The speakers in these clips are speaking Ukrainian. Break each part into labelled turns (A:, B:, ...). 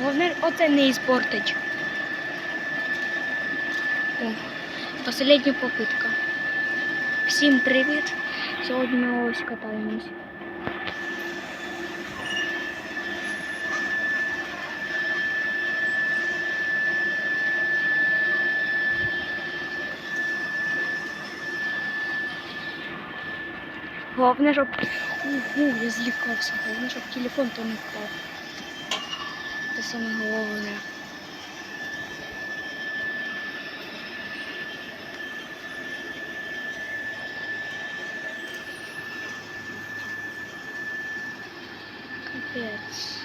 A: Головне оце не іспортить. О, последня попитка. Всім привіт! Сьогодні ось катаємось. Головне, щоб... Ого, я злякався. Головне, щоб телефон то не впав. Це саме головне. Капець.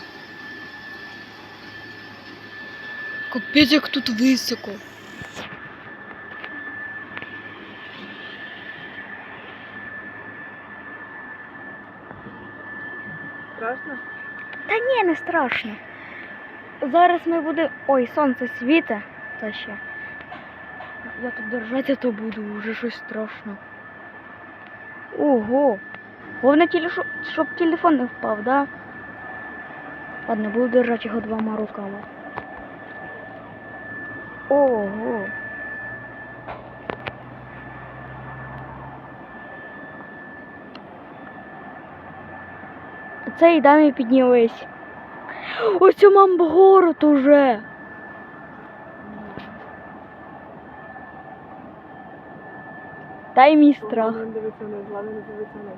A: Капець, як тут високо.
B: Страшно?
A: Та ні, не страшно. Зараз ми будемо. Ой, сонце світе. Та ще. Я тут держати то буду, вже щось страшно. Ого. Головне, тілі- щоб- телефон не впав, да? Ладно, буду держати його двома руками. Ого. Це і дамі піднялись. Ось мам город уже. Та й мій страх.
B: Головне не дивитися вниз.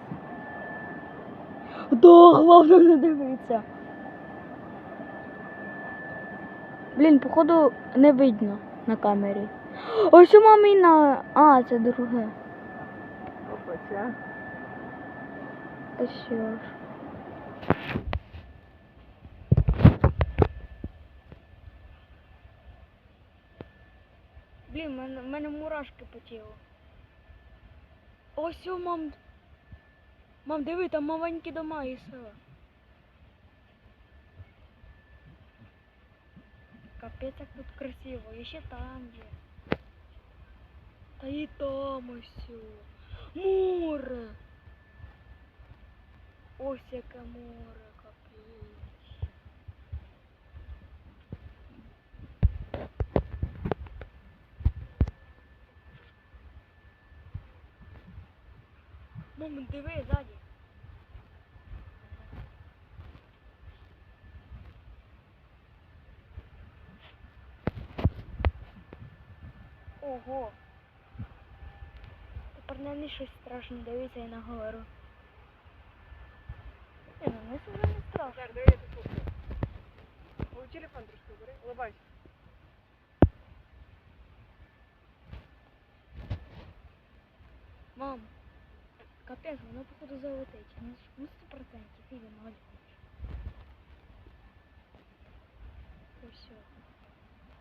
A: Да, головне не дивитися. Блін, походу не видно на камері. Ось у мамі на. А, це друге.
B: Опа, ця.
A: Ось що ж. Блін, в мене, мене мурашки по тілу. Ось о, мам. Мам, диви, там маленькі дома і села. Капець, як тут красиво. І ще там є. Та і там ось. Море. Ось яке море, капець. Мам, диви ззаді. Ого. Тепер на них щось страшно дивиться і на гору. Ні, ну не вже не страшно.
B: Так, диви, я тут слухаю. Ой, телефон трошки бери, улыбайся.
A: Мам, капець, воно походу залетить. Ну, ж- ну 100% піде мать. Ось все.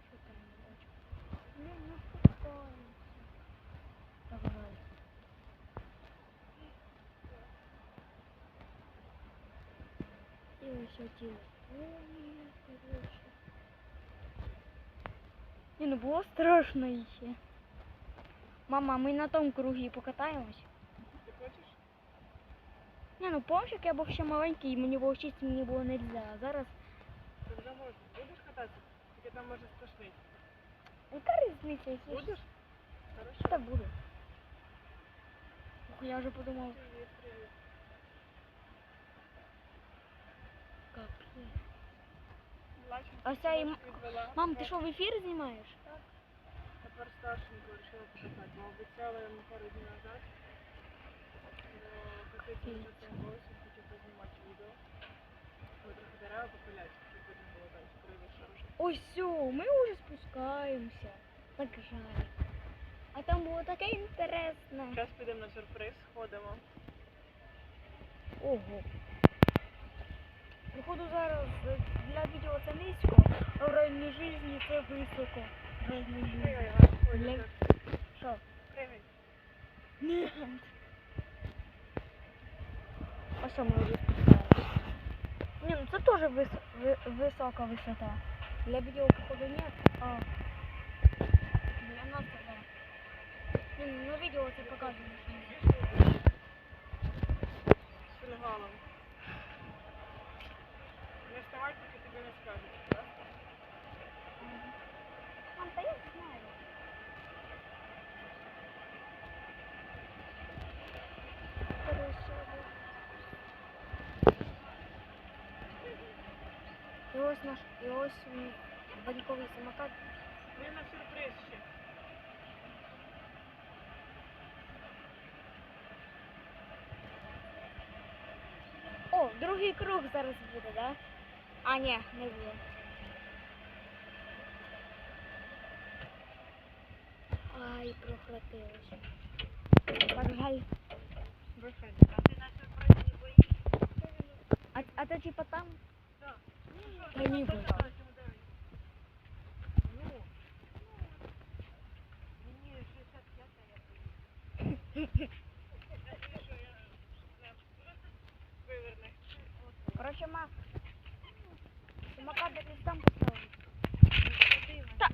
A: Що там не бачу? Блін, ну спокійно. Давай. І ось тіло. Ой, коротше. Ні, ну було страшно ще. Мама, ми на тому кругі покатаємось. Не, ну помниш, як я був ще маленький, і мені було чисто, мені було нельзя. А зараз
B: Ти вже можеш. Будеш кататися? Тільки там може страшний.
A: яка різниця, якщо ж-
B: Будеш? Хорошо.
A: Та буду. Ох, я вже подумав,
B: Привіт, привіт.
A: капець.
B: Бачиш,
A: А ця і м-
B: відвела.
A: Мам, ти що в ефір знімаєш?
B: Тепер старшеньку вирішила покатати, бо обіцяли йому пару днів назад.
A: Ось все, ми вже спускаємося. Так жаль. А там було таке інтересне.
B: Зараз підемо на сюрприз, сходимо.
A: Ого. Походу зараз для відео це низько, а в реальній житті це високо. В реальній житті. Що?
B: пригай.
A: Ні. Що ми? Ні, ну це теж вис... ви- висока висота. Для відео, походу, нет, а для нас тогда. Не, ну на видео это показывает.
B: С фінгалом. Не вставай, пока тебе не скажуть,
A: І ось наш, і ось м, баньковий самокат.
B: Ми на сюрприз ще.
A: О, другий круг зараз буде, да? А, ні, не буде. Ай, прохватилося. Так жаль.
B: Виходь. А ти на сюрприз не боїшся?
A: А, а це типа там?
B: Так.
A: Та ні, бо.
B: Ну. Мені 65 я боюсь. Виверни.
A: Короче, ма. Самокат десь там поставили. Та.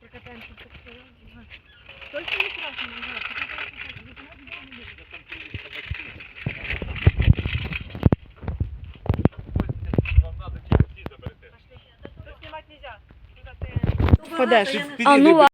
B: Прокатаемся так сказать. Только не страшно, не
C: Впадеш.
A: А, ну ладно.